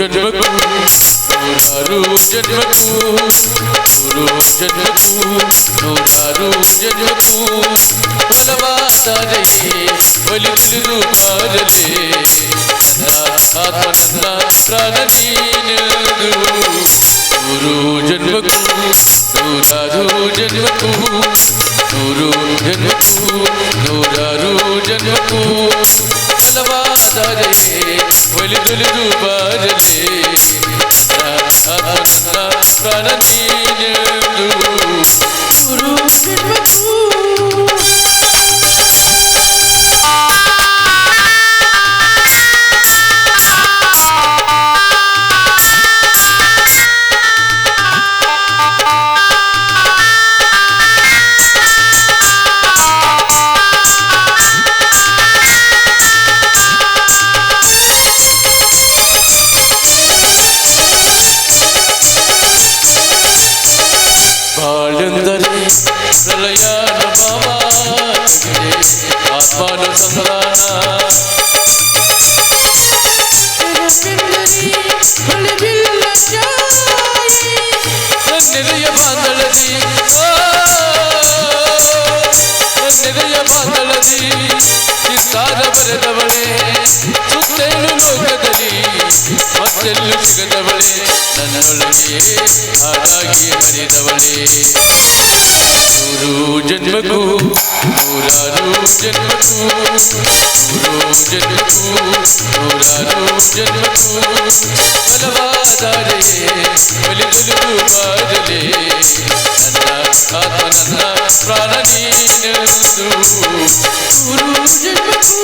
ಗುರು ಜನ್ಮಕ್ಕೂ ನೂರಾರು ಜನ್ಮಕ್ಕೂ ಗುರು ಜನ್ಮಕ್ಕೂ ನೂರಾರು ಜನ್ಮಕ್ಕೂ ಫಲವಾದರೆ ಬಲಿದುಲಿದು ಬಾರಲೆ ನನ್ನ ಆತ್ಮ ನನ್ನ ಪ್ರಾಣ ನೀನದು ಗುರು ಜನ್ಮಕ್ಕೂ ನೂರಾರು ಜನ್ಮಕ್ಕೂ ನೂರು ಜನ್ಮಕ್ಕೂ ನೂರಾರು ಜನ್ಮಕ್ಕೂ ಫಲವಾದರೆ ಒಲಿದೊಲಿದು ಬಾರಲೆ ನನ್ನ ಪ್ರಾಣ ನೀನೆಂದು ಗುರು ಹಾಡಾಗಿ ಹರಿದವಳೆ ನೂರು ಜನ್ಮಕ್ಕೂ ನೂರಾರು ಜನ್ಮಕ್ಕೂ ನೂರು ಜನ್ಮಕ್ಕೂ ನೂರಾರು ಜನ್ಮಕ್ಕೂ ಬಲವಾದರೆ ಬಲಿದೊಲಿದು ಬಾರಲೆ ನನ್ನ ಆತ್ಮ ನನ್ನ ಪ್ರಾಣ ನೀನೆಂದು ನೂರು ಜನ್ಮಕ್ಕೂ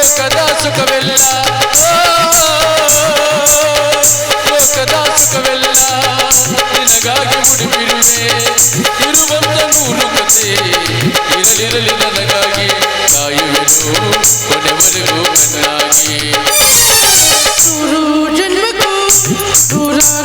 ಲೋಕದ ಸುಖವೆಲ್ಲ ಆ, ಲೋಕದ ಸುಖವೆಲ್ಲ ನಿನಗಾಗಿ ಮುಡಿಬಿರುವೆ ಇರುವಂತ ನೂರು ಕತೆ ಇರಲಿರಲಿ ನನಗಾಗಿ ಕಾಯುವೆನು ಕೊನೆವರೆಗೂ ಕಣ್ಣಾಗಿ ನೂರು ಜನ್ಮಕ್ಕೂ ನೂರಾರು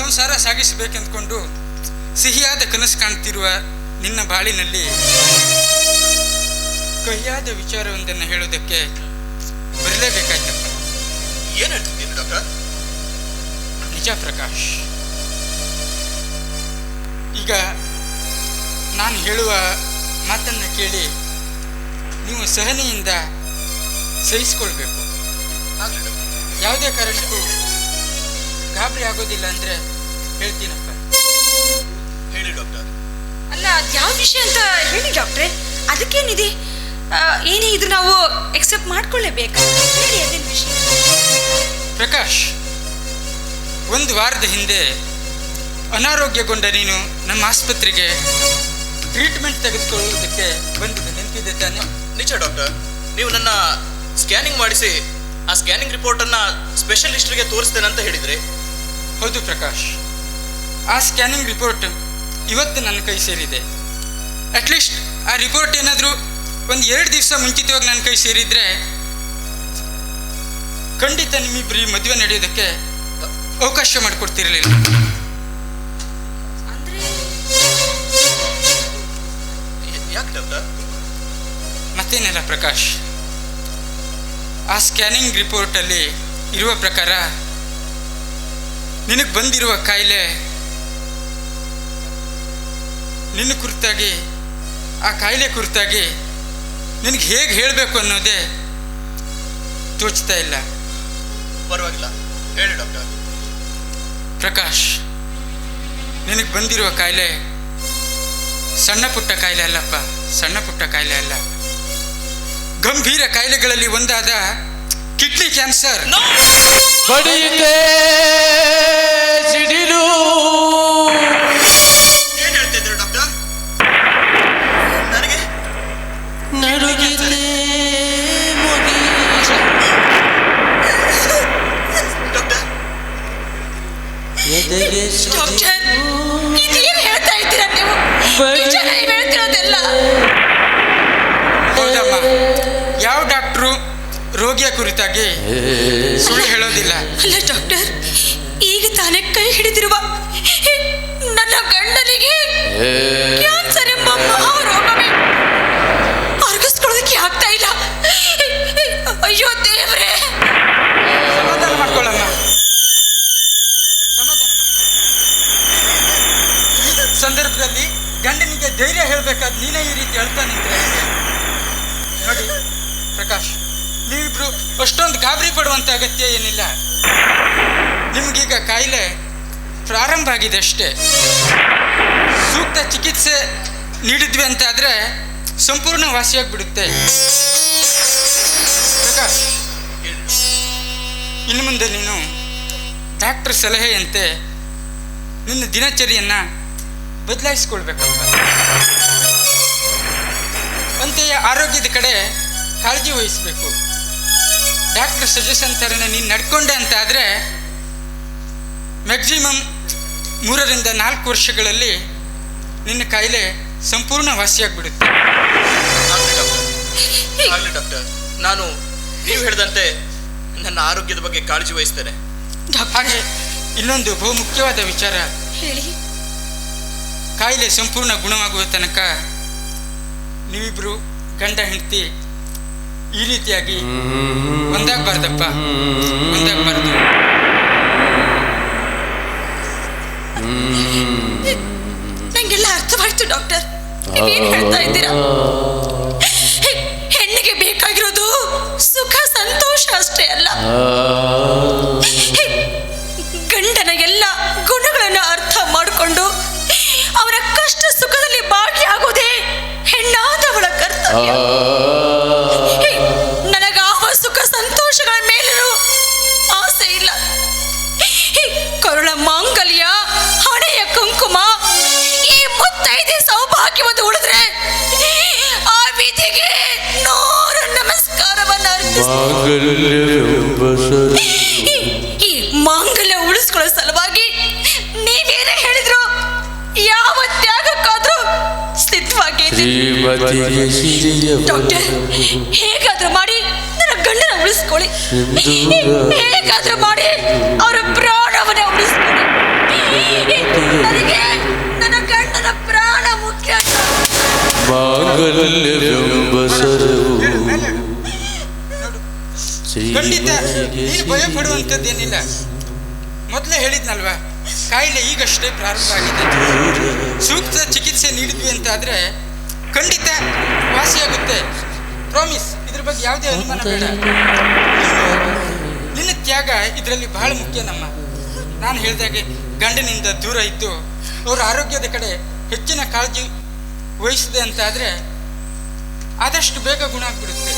ಸಂಸಾರ ಸಾಗಿಸಬೇಕೆಂದುಕೊಂಡು ಸಿಹಿಯಾದ ಕನಸು ಕಾಣ್ತಿರುವ ನಿನ್ನ ಬಾಳಿನಲ್ಲಿ ಕಹಿಯಾದ ವಿಚಾರವೊಂದನ್ನು ಹೇಳೋದಕ್ಕೆ ಬರಲೇಬೇಕಾಯ್ತಪ್ಪ. ಏನು ಹೇಳ್ತಿದ್ದೀನಿ ಡಾಕ್ಟರ್? ನಿಜ ಪ್ರಕಾಶ್. ಈಗ ನಾನು ಹೇಳುವ ಮಾತನ್ನು ಕೇಳಿ ನೀವು ಸಹನೆಯಿಂದ ಸಹಿಸಿಕೊಳ್ಬೇಕು. ಯಾವುದೇ ಕಾರಣಕ್ಕೂ ಗಾಬರಿ ಆಗೋದಿಲ್ಲ ಅಂದ್ರೆ ಹೇಳ್ತೀನಪ್ಪ. ಹೇಳಿ ಡಾಕ್ಟರ್. ಅಲ್ಲ ಯಾವ ವಿಷಯ ಅಂತ ಹೇಳಿ ಡಾಕ್ಟ್ರೆ? ಅದಕ್ಕೇನಿದೆ? ಏನೇ ಇದು ನಾವು ಎಕ್ಸೆಪ್ಟ್ ಮಾಡ್ಕೊಳ್ಳೇಬೇಕು. ಹೇಳಿ ಅದೇನು ವಿಷಯ? ಪ್ರಕಾಶ್ ಒಂದು ವಾರದ ಹಿಂದೆ ಅನಾರೋಗ್ಯಗೊಂಡ ನೀನು ನಮ್ಮ ಆಸ್ಪತ್ರೆಗೆ ಟ್ರೀಟ್ಮೆಂಟ್ ತೆಗೆದುಕೊಳ್ಳುವುದಕ್ಕೆ ಬಂದಿದ್ದೆ. ನೆನಪಿದೆ ತಾನೆ? ನಿಜ ಡಾಕ್ಟರ್. ನೀವು ನನ್ನ ಸ್ಕ್ಯಾನಿಂಗ್ ಮಾಡಿಸಿ ಆ ಸ್ಕ್ಯಾನಿಂಗ್ ರಿಪೋರ್ಟನ್ನು ಸ್ಪೆಷಲಿಸ್ಟ್ಗೆ ಸ್ಪೆಷಲಿಸ್ಟ್ರಿಗೆ ತೋರಿಸ್ತೇನೆ ಅಂತ ಹೇಳಿದ್ರಿ. ಹೌದು ಪ್ರಕಾಶ್. ಆ ಸ್ಕ್ಯಾನಿಂಗ್ ರಿಪೋರ್ಟ್ ಇವತ್ತು ನನ್ನ ಕೈ ಸೇರಿದೆ. ಅಟ್ಲೀಸ್ಟ್ ಆ ರಿಪೋರ್ಟ್ ಏನಾದರೂ ಒಂದು ಎರಡು ದಿವಸ ಮುಂಚಿತವಾಗಿ ನನ್ನ ಕೈ ಸೇರಿದ್ರೆ ಖಂಡಿತ ನಿಮ್ಮಿಬ್ಬರಿ ಮದುವೆ ನಡೆಯೋದಕ್ಕೆ ಅವಕಾಶ ಮಾಡಿಕೊಡ್ತಿರಲಿಲ್ಲ. ಅಂದ್ರೆ ಯಾಕೆ ಡಾಕ್ಟರ್? ಮತ್ತೇನಿಲ್ಲ ಪ್ರಕಾಶ್. ಆ ಸ್ಕ್ಯಾನಿಂಗ್ ರಿಪೋರ್ಟಲ್ಲಿ ಇರುವ ಪ್ರಕಾರ ನಿನಗೆ ಬಂದಿರುವ ಕಾಯಿಲೆ ನಿನ್ನ ಕುರಿತಾಗಿ ಆ ಕಾಯಿಲೆ ಕುರಿತಾಗಿ ನಿನಗೆ ಹೇಗೆ ಹೇಳಬೇಕು ಅನ್ನೋದೇ ತೋಚ್ತಾ ಇಲ್ಲ. ಪರವಾಗಿಲ್ಲ. ಹೇಳಿ ಡಾಕ್ಟರ್. ಪ್ರಕಾಶ್ ನಿನಗೆ ಬಂದಿರುವ ಕಾಯಿಲೆ ಸಣ್ಣ ಪುಟ್ಟ ಕಾಯಿಲೆ ಅಲ್ಲಪ್ಪ. ಸಣ್ಣ ಪುಟ್ಟ ಕಾಯಿಲೆ ಅಲ್ಲ. ಗಂಭೀರ ಕಾಯಿಲೆಗಳಲ್ಲಿ ಒಂದಾದ ಕಿಡ್ನಿ ಕ್ಯಾನ್ಸರ್. ಬಡಿಯುತ್ತೆ ಸಿಡಿಲು. ಏನ್ ಹೇಳ್ತಿದ್ರು ಡಾಕ್ಟರ್? ನನಗೆ ನಡುಗಿದೆ ಮುಗಿ ಡಾಕ್ಟರ್? ಎದೆಗೆ ಡಾಕ್ಟರ್ ಇದೇನು ಹೇಳ್ತಾ ಇದ್ದೀರಾ ನೀವು? ನಿಜ ನೀವು ಹೇಳ್ತಿರೋದೆಲ್ಲ. ಹೌದಮ್ಮ. ಯಾವ ಡಾಕ್ಟ್ರು? ರೋಗಿಯ ಕುರಿತಾಗಿ ಸುಳ್ಳು ಹೇಳೋದಿಲ್ಲ. ಅಲ್ಲ ಡಾಕ್ಟರ್ ಈಗ ತಾನೇ ಕೈ ಹಿಡಿದಿರುವ ನನ್ನ ಗಂಡನಿಗೆ ಕ್ಯಾನ್ಸರ್ ಎಂಬ ಮಹಾರೋಗವೇ ಅರ್ಗಿಸ್ಕೊಳ್ಳೋದಕ್ಕೆ ಆಗ್ತಾ ಇಲ್ಲ. ಅಯ್ಯೋ ದೇವ್ರೇ. ಸಮಾಧಾನ ಮಾಡ್ಕೊಳ್ಳಮ್ಮ. ಸಮಾಧಾನ. ಈ ಸಂದರ್ಭದಲ್ಲಿ ಗಂಡನಿಗೆ ಧೈರ್ಯ ಹೇಳ್ಬೇಕಾದ್ ನೀನೇ ಈ ರೀತಿ ಹೇಳ್ತಾ ನಿಂತ್ರೆ ನೋಡಿ ಪ್ರಕಾಶ್. ನೀವಿಬ್ರು ಅಷ್ಟೊಂದು ಗಾಬರಿ ಪಡುವಂಥ ಅಗತ್ಯ ಏನಿಲ್ಲ. ನಿಮಗೀಗ ಕಾಯಿಲೆ ಪ್ರಾರಂಭ ಆಗಿದೆ ಅಷ್ಟೇ. ಸೂಕ್ತ ಚಿಕಿತ್ಸೆ ನೀಡಿದ್ವಿ ಅಂತಾದ್ರೆ ಸಂಪೂರ್ಣ ವಾಸಿಯಾಗಿಬಿಡುತ್ತೆ ಪ್ರಕಾಶ್, ಇನ್ನು ಮುಂದೆ ನೀನು ಡಾಕ್ಟರ್ ಸಲಹೆಯಂತೆ ನಿನ್ನ ದಿನಚರಿಯನ್ನು ಬದಲಾಯಿಸ್ಕೊಳ್ಬೇಕಪ್ಪ. ಅಂತೆಯೇ ಆರೋಗ್ಯದ ಕಡೆ ಕಾಳಜಿ ವಹಿಸಬೇಕು. ಡಾಕ್ಟರ್ ಸಜೆಷನ್ ಥರನೇ ನೀನು ನಡ್ಕೊಂಡೆ ಅಂತ ಆದರೆ ಮ್ಯಾಕ್ಸಿಮಮ್ ಮೂರರಿಂದ ನಾಲ್ಕು ವರ್ಷಗಳಲ್ಲಿ ನಿನ್ನ ಕಾಯಿಲೆ ಸಂಪೂರ್ಣ ವಾಸಿಯಾಗ್ಬಿಡುತ್ತೆ ಆಗ್ಲಿ ಡಾಕ್ಟರ್ ಆಗ್ಲಿ ಡಾಕ್ಟರ್ ನಾನು ನೀವು ಹೇಳಿದಂತೆ ನನ್ನ ಆರೋಗ್ಯದ ಬಗ್ಗೆ ಕಾಳಜಿ ವಹಿಸ್ತೇನೆ. ಹಾಗೆ ಇನ್ನೊಂದು ಬಹು ಮುಖ್ಯವಾದ ವಿಚಾರ. ಹೇಳಿ. ಕಾಯಿಲೆ ಸಂಪೂರ್ಣ ಗುಣವಾಗುವ ತನಕ ನೀವಿಬ್ರು ಗಂಡ ಹೆಂಡತಿ ಈ ರೀತಿಯಾಗಿ ಒಂದಾಗಬಾರ್ದಪ್ಪ ಒಂದಾಗಬಾರ್ದು ನಂಗೆಲ್ಲ ಅರ್ಥವಾಯ್ತು ಡಾಕ್ಟರ್. ನೀವೇನ್ ಹೇಳ್ತಾ ಇದ್ದೀರಾ? ಹೆಣ್ಣಿಗೆ ಬೇಕಾಗಿರೋದು ಸುಖ, ಸಂತೋಷ ಅಷ್ಟೇ ಅಲ್ಲ. ಗಂಡನ ಎಲ್ಲ ಗುಣಗಳನ್ನು ಅರ್ಥ ಮಾಡಿಕೊಂಡು ಅವರ ಕಷ್ಟ ಸುಖದಲ್ಲಿ ಭಾಗಿಯಾಗೋದೇ ಹೆಣ್ಣಾದವಳ ಕರ್ತವ್ಯ. ಈ- ಮಾಂಗಲ್ಯ ಉಳಿಸ್ಕೊಳ್ಳೋ ಸಲುವಾಗಿ ನೀವೇನೇ ಹೇಳಿದ್ರು ಯಾವ ತ್ಯಾಗಕ್ಕಾದ್ರೂ ಸ್ಥಿತವಾಗಿ ಡಾಕ್ಟರ್, ಹೇಗಾದ್ರೂ ಮಾಡಿ ನನ್ನ ಗಂಡನ ಉಳಿಸ್ಕೊಳ್ಳಿ. ಹೇಗಾದ್ರೂ ಮಾಡಿ ಅವರ ಪ್ರಾಣವನ್ನ ಉಳಿಸ್ಕೊಳ್ಳಿ. ನನ್ನ ಗಂಡನ ಪ್ರಾಣ ಮುಖ್ಯ ಮಾಂಗಲ್ಯವೆಂಬ ಸರವು ಖಂಡಿತ. ನೀನು ಭಯ ಪಡುವಂಥದ್ದೇನಿಲ್ಲ ಮೊದಲೇ ಹೇಳಿದ್ನಲ್ವಾ ಕಾಯಿಲೆ ಈಗಷ್ಟೇ ಪ್ರಾರಂಭ ಆಗಿದೆ. ಸೂಕ್ತ ಚಿಕಿತ್ಸೆ ನೀಡಿದ್ವಿ ಅಂತ ಆದರೆ ಖಂಡಿತ ವಾಸಿಯಾಗುತ್ತೆ. ಪ್ರಾಮಿಸ್ ಇದ್ರ ಬಗ್ಗೆ ಯಾವುದೇ ಅನುಮಾನ ಬೇಡ. ನಿನ್ನ ತ್ಯಾಗ ಇದರಲ್ಲಿ ಬಹಳ ಮುಖ್ಯ ನಮ್ಮ. ನಾನು ಹೇಳಿದಾಗೆ ಗಂಡನಿಂದ ದೂರ ಇದ್ದು ಅವರ ಆರೋಗ್ಯದ ಕಡೆ ಹೆಚ್ಚಿನ ಕಾಳಜಿ ವಹಿಸಿದೆ ಅಂತ ಆದರೆ ಆದಷ್ಟು ಬೇಗ ಗುಣ ಆಗ್ಬಿಡುತ್ತೆ.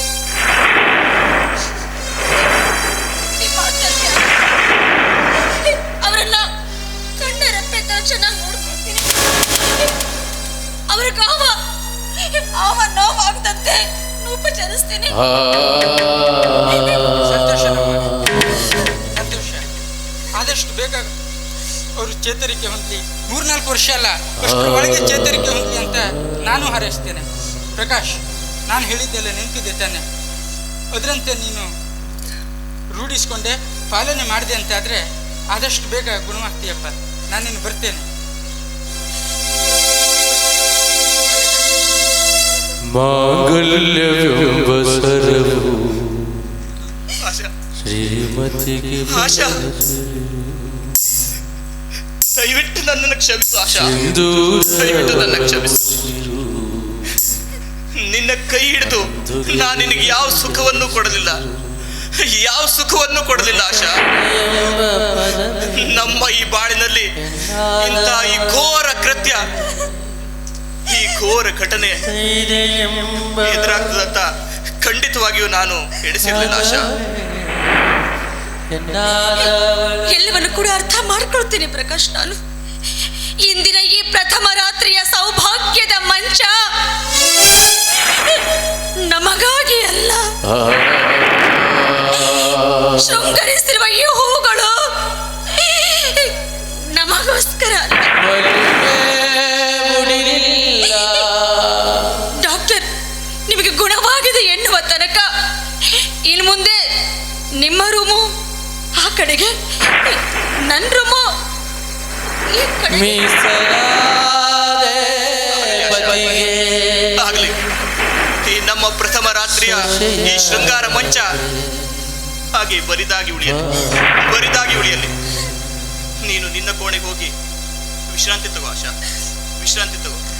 ಉಪಚರಿಸ್ತೀನಿ ಸಂತೋಷ ಸಂತೋಷ. ಆದಷ್ಟು ಬೇಗ ಅವರು ಚೇತರಿಕೆ ಹೊಂದಲಿ. ಮೂರ್ನಾಲ್ಕು ವರ್ಷ ಅಲ್ಲ ಅಷ್ಟರ ಒಳಗೆ ಚೇತರಿಕೆ ಹೊಂದಲಿ ಅಂತ ನಾನು ಹಾರೈಸ್ತೇನೆ. ಪ್ರಕಾಶ್ ನಾನು ಹೇಳಿದ್ದೆಲ್ಲ ನೆನಪಿದೆ ತಾನೆ. ಅದರಂತೆ ನೀನು ರೂಢಿಸ್ಕೊಂಡೆ ಪಾಲನೆ ಮಾಡಿದೆ ಅಂತ ಆದರೆ ಆದಷ್ಟು ಬೇಗ ಗುಣವಾಗ್ತೀಯಪ್ಪ. ನಾನಿನ್ನು ಬರ್ತೇನೆ. ಮಾಂಗಲ್ಯವೆಂಬ ಸರವು. ಶ್ರೀಮತಿಗೆ. ದಯವಿಟ್ಟು ನನ್ನನ್ನು ಕ್ಷಮಿಸು ಆಶಾ. ದಯವಿಟ್ಟು ನನ್ನ ಕ್ಷಮಿಸು. ನಿನ್ನ ಕೈ ಹಿಡಿದು ನಾನು ನಿನಗೆ ಯಾವ ಸುಖವನ್ನು ಕೊಡಲಿಲ್ಲ. ಯಾವ ಸುಖವನ್ನು ಕೊಡಲಿಲ್ಲ ಆಶಾ. ನಮ್ಮ ಈ ಬಾಳಿನಲ್ಲಿ ಇಂಥ ಈ ಘೋರ ಕೃತ್ಯ ಈ ಘೋರ ಘಟನೆ ಎದುರಾಗ್ತದಂತ ಖಂಡಿತವಾಗಿಯೂ ನಾನು ಎಣಿಸಿರಲಿಲ್ಲ ಆಶಾ. ಎಲ್ಲವನ್ನು ಕೂಡ ಅರ್ಥ ಮಾಡ್ಕೊಳ್ತೀನಿ ಪ್ರಕಾಶ್ ನಾನು. ಇಂದಿನ ಈ ಪ್ರಥಮ ರಾತ್ರಿಯ ಸೌಭಾಗ್ಯದ ಮಂಚ ನಮಗಾಗಿ ಅಲ್ಲ. ಶೃಂಗರಿಸಿರುವ ಈ ಹೂಗಳು ನಮಗೋಸ್ಕರ ನಿಮಗೆ ಗುಣವಾಗಿದೆ ಎನ್ನುವ ತನಕ ಇನ್ನು ಮುಂದೆ ನಿಮ್ಮ ರೂಮು ಆ ಕಡೆಗೆ ನನ್ನ ರೂಮು ಈ ಕಡೆ ಮೀಸಲಾದೆ. ಪತಿಗೆ ಆಗಲಿ. ಈ ನಮ್ಮ ಪ್ರಥಮ ರಾತ್ರಿಯ ಈ ಶೃಂಗಾರ ಮಂಚ ಹಾಗೆ ಬರಿದಾಗಿ ಉಳಿಯಲಿ. ಬರಿದಾಗಿ ಉಳಿಯಲಿ. ನೀನು ನಿನ್ನ ಕೋಣೆಗೆ ಹೋಗಿ ವಿಶ್ರಾಂತಿ ತಗೋ ಆಶಾ. ವಿಶ್ರಾಂತಿ ತಗೋ.